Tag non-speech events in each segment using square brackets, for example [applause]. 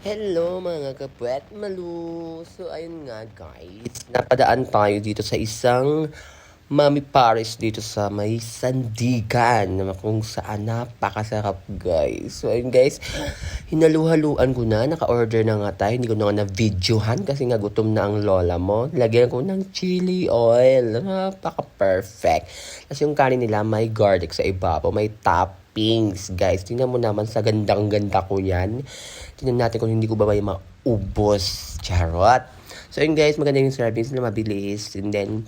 Hello mga kapwet malu! So ayun nga guys, napadaan tayo dito sa isang Mami Paris dito sa may Sandigan na kung saan napakasarap guys. So ayun guys, hinaluhaluan ko na, naka-order na nga tayo, hindi ko na nga na-videohan kasi nga gutom na ang lola mo. Lagyan ko ng chili oil, napaka-perfect. Kasi yung kanin nila may garlic sa ibabaw, may toppings guys. Tingnan mo naman sa gandang-ganda ko yan. Tingnan natin kung hindi ko ba may maubos. Charot. So yun guys, maganda yung service na mabilis. And then,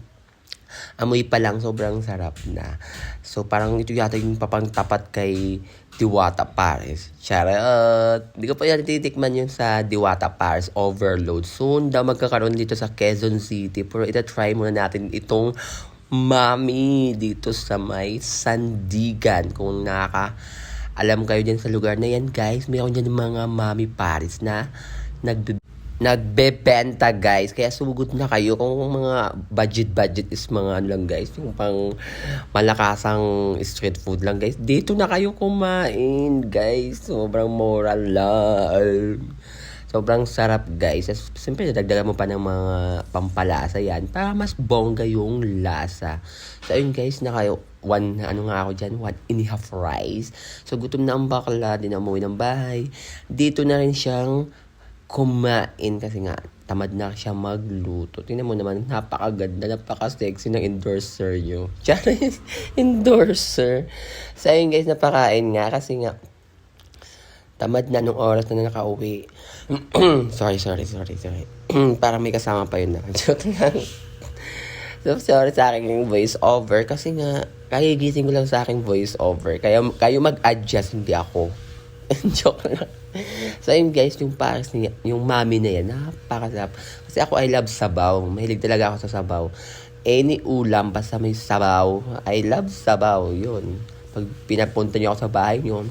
amoy pa lang sobrang sarap na. So parang ito yata yung papangtapat kay Diwata Paris. Charot! Hindi ko pa yan titikman yun sa Diwata Paris Overload. Soon daw magkakaroon dito sa Quezon City. Pero ita-try muna natin itong Mami dito sa may Sandigan. Kung nakaka alam kayo dyan sa lugar na yan guys, mayroon dyan mga Mami Paris na nagbe nagbebenta guys. Kaya sugot na kayo kung mga budget-budget is mga ano lang guys. Yung pang malakasang street food lang guys. Dito na kayo kumain guys. Sobrang moral lang. Sobrang sarap guys. Siyempre dadagdagan mo pa ng mga pampalasa yan para mas bongga yung lasa. So ayun guys, na kayo one, ano nga ako dyan, one and a half rice. So gutom na ang bakla, din na ng bahay. Dito na rin siyang kumain kasi nga tamad na siya magluto. Tingnan mo naman, napakaganda, napaka-sexy ng endorser nyo. [laughs] Charis, endorser. So ayun guys, napakain nga kasi nga tamad na nung oras na nakauwi. [clears throat] sorry, sorry, sorry, sorry. [clears throat] Parang may kasama pa yun na. [laughs] Joke lang. So, sorry sa akin yung voice over kasi nga, kagigising ko lang sa aking voice over. Kaya kayo mag-adjust, hindi ako. [laughs] Joke lang. So, yun guys, yung pares niya, yung mami na yan, napakasarap. Kasi ako, I love sabaw. Mahilig talaga ako sa sabaw. Any ulam, basta may sabaw, I love sabaw. Yun. Pag pinapunta niyo ako sa bahay niyo,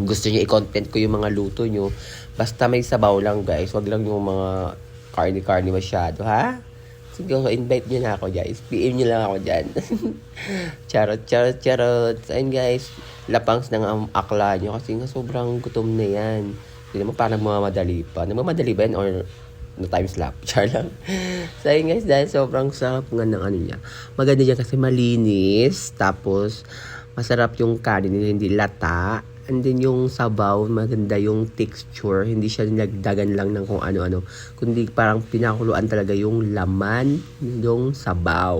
gusto niyo i-content ko yung mga luto niyo, basta may sabaw lang guys. Wag lang yung mga carny-carny masyado, ha? Sige, invite niyo na ako guys. PM niyo lang ako dyan. [laughs] charot, charot, charot. Ayun guys, lapangs na nga ang akla niyo kasi nga sobrang gutom na yan. Hindi mo parang nagmamadali pa. Nagmamadali ba yan or no time slap? [laughs] Char lang. so ayun guys, dahil sobrang sarap nga ng ano niya. Maganda niya kasi malinis. Tapos, masarap yung kanin hindi lata. And then yung sabaw, maganda yung texture. Hindi siya nagdagan lang ng kung ano-ano. Kundi parang pinakuluan talaga yung laman yung sabaw.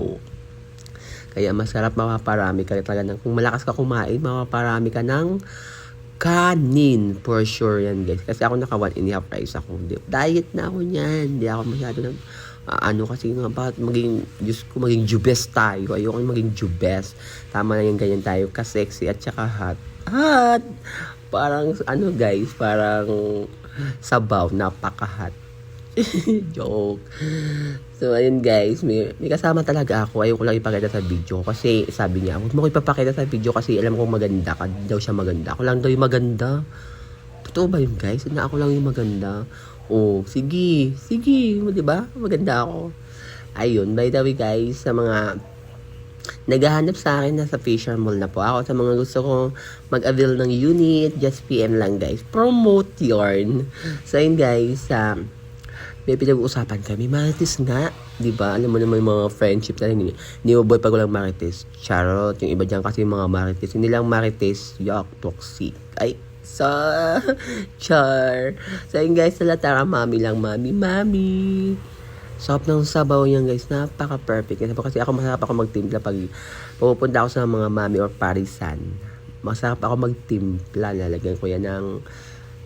Kaya masarap mapaparami ka talaga ng, kung malakas ka kumain, mapaparami ka ng kanin. For sure yan guys. Kasi ako naka one and a half rice ako. Di- Diet na ako niyan. Hindi ako masyado ng ah, ano kasi nga bakit maging Diyos ko maging jubes tayo? Ayoko yung maging jubes tama na yung ganyan tayo ka-sexy at saka hot. Hot! Parang ano guys parang sabaw napaka-hot. [laughs] Joke. So ayun guys may, may kasama talaga ako. Ayoko lang ipakita sa video kasi sabi niya huwag mo ko ipapakita sa video kasi alam kong maganda ka daw siya maganda. Ako lang daw yung maganda. Totoo ba yun guys? Na ako lang yung maganda Oh, sige, sige, di ba? Maganda ako. Ayun, by the way guys, sa mga naghahanap sa akin na sa Fisher Mall na po ako. Sa mga gusto kong mag-avail ng unit, just PM lang guys. Promote yarn. So yun guys, um, may pinag-uusapan kami. Marites nga, di ba? Alam mo naman yung mga friendship na hindi, hindi mo boy pag walang marites. Charot, yung iba dyan kasi yung mga marites. Hindi lang marites, yuck, toxic. Ay, So, [laughs] char. So, yun guys, sa latara, mami lang, mami, mami. Sarap ng sabaw niyan guys, napaka-perfect. Kasi, ako masarap ako magtimpla pag pupunta ako sa mga mami or parisan. Masarap ako magtimpla. Lalagyan ko yan ng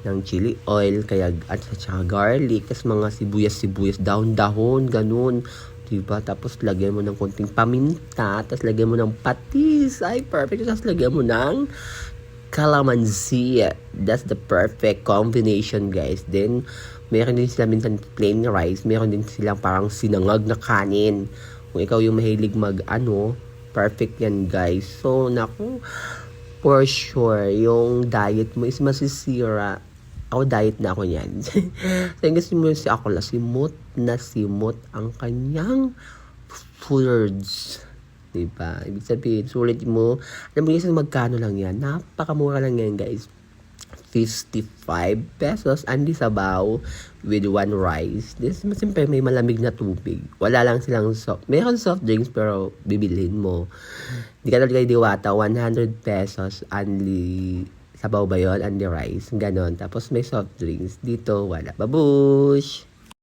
ng chili oil, kaya at saka garlic, tapos mga sibuyas-sibuyas, daon-dahon, ganun. Diba? Tapos lagyan mo ng konting paminta, tapos lagyan mo ng patis. Ay, perfect. Tapos lagyan mo ng calamansi. That's the perfect combination, guys. Then, meron din sila minsan plain rice. Meron din silang parang sinangag na kanin. Kung ikaw yung mahilig mag, ano, perfect yan, guys. So, naku, for sure, yung diet mo is masisira. Ako, diet na ako yan. [laughs] so, gusto mo si ako la, simot na simot ang kanyang foods. Diba? Ibig sabihin, sulit mo. Alam mo, isang magkano lang yan. Napakamura lang yan, guys. 55 pesos. Andi sabaw with one rice. This, siyempre may malamig na tubig. Wala lang silang soft. Meron soft drinks pero bibilhin mo. Hindi ka talaga diwata. 100 pesos. Only sabaw ba yun? Only rice. Ganon. Tapos may soft drinks. Dito, wala. Babush!